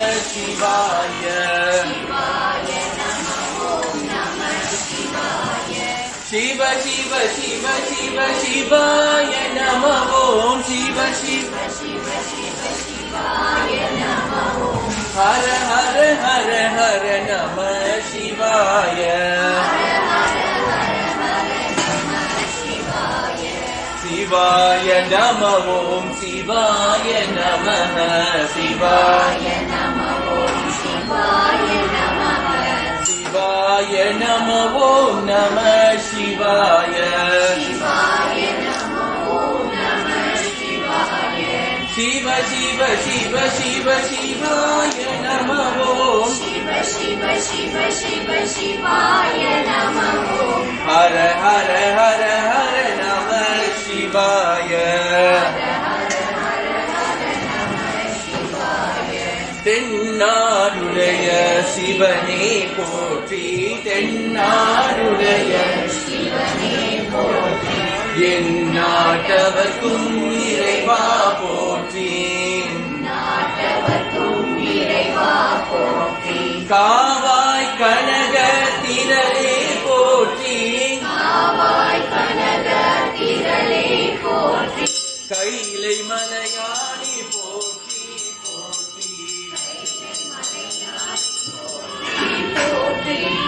शिवाय शिव शिव शिव शिव शिवाय नम ॐ शिव शिव हर हर हर हर नम शिवाय शिवाय नमो शिवाय नमः शिवाय नमो नमः शिवाय। शिव शिव शिव शिव शिवाय नमो। शि शि शिव शिवा हर हर हर हर नमः शिवाय। ஹர நம சிவாய தென்னாடுடைய சிவனே போற்றி. என் நாட்டவர்க்கும் இறைவா போற்றி. காவாய்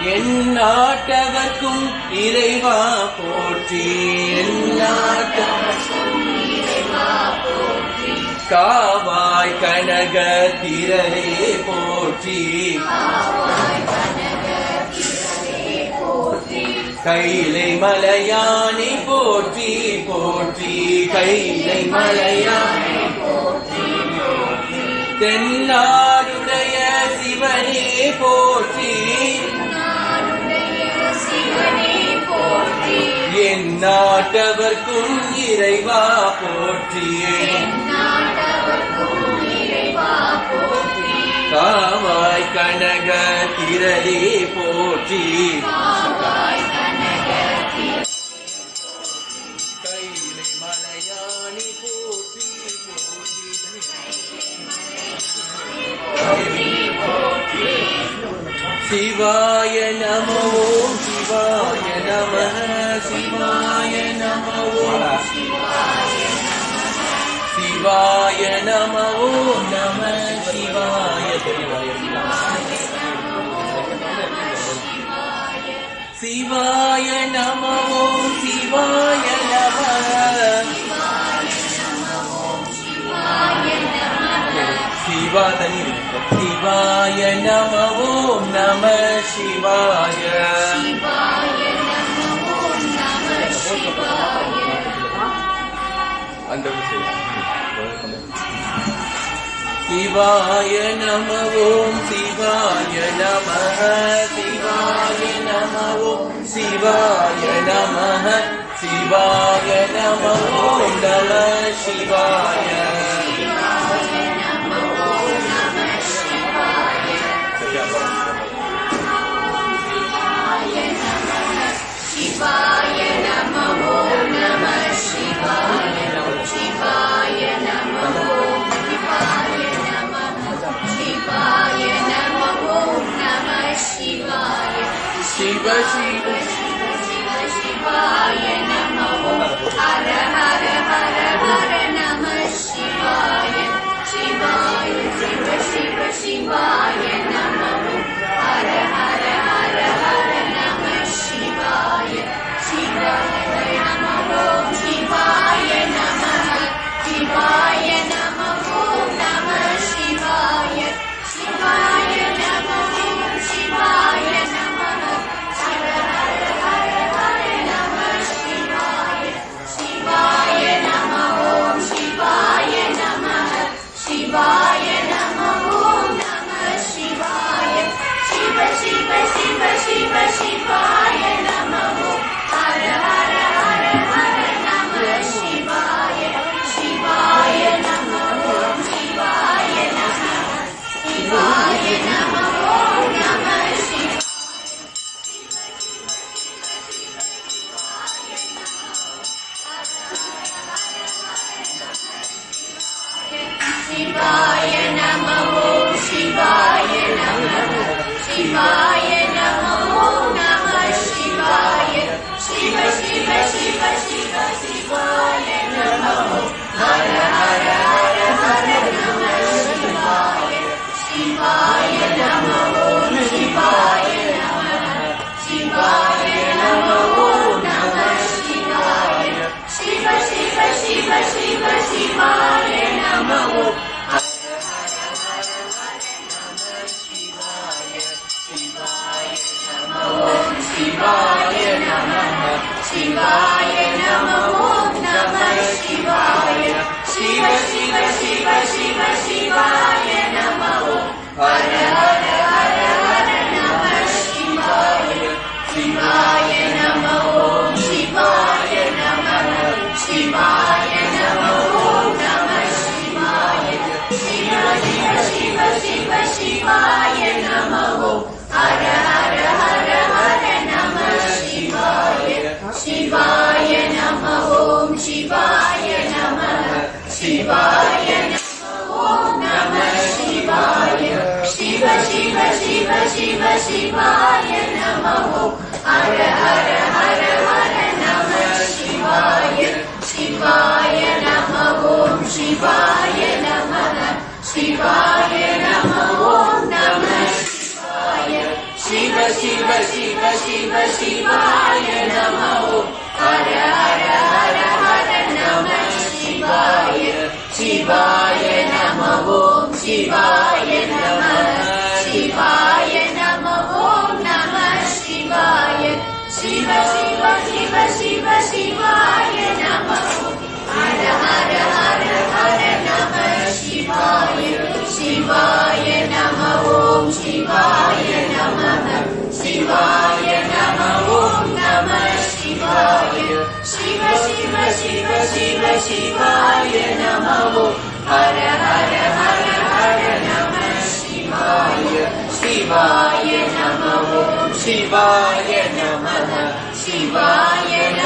நாட்டவர்க்கும் என் நாட்டவர்க்கும் இறைவா போற்றி. காவாய் கனக திரளே போற்றி. கைலை மலையானை போற்றி போற்றி. கைலை மலையானை தென்னாடுடைய சிவனே போற்றி. நாட்டவர்க்கும் இறைவா போற்றியே காவாய் கனக திரளே போற்றி. சிவாய நமோ சிவாய நம சிவாய நமோ. சிவாய நமோ நம சிவாய சிவாய நமோ சிவாய நம. சிவா தனி சிவாய நமோ. நம சிவாய சிவாய நம ஓம் சிவாய நம சிவாய நம ஓம் சிவாய நம சிவாய நம ஓம் நம சிவாய university शिवाय नमो शिवाय नमो शिवाय नमो नमः शिवाय शिव शिव शिव शिव शिवाय नमो हर शिवाय नमः शिवाय शिव शिव शिवाय नमो। हर हर हर हर नमः शिवाय। Shiva Shiva Shiva Shiva Shiva Hare Namo Hare Hare Hare Hare Namah Shiva Shiva Namo Shiva Namah. Shiva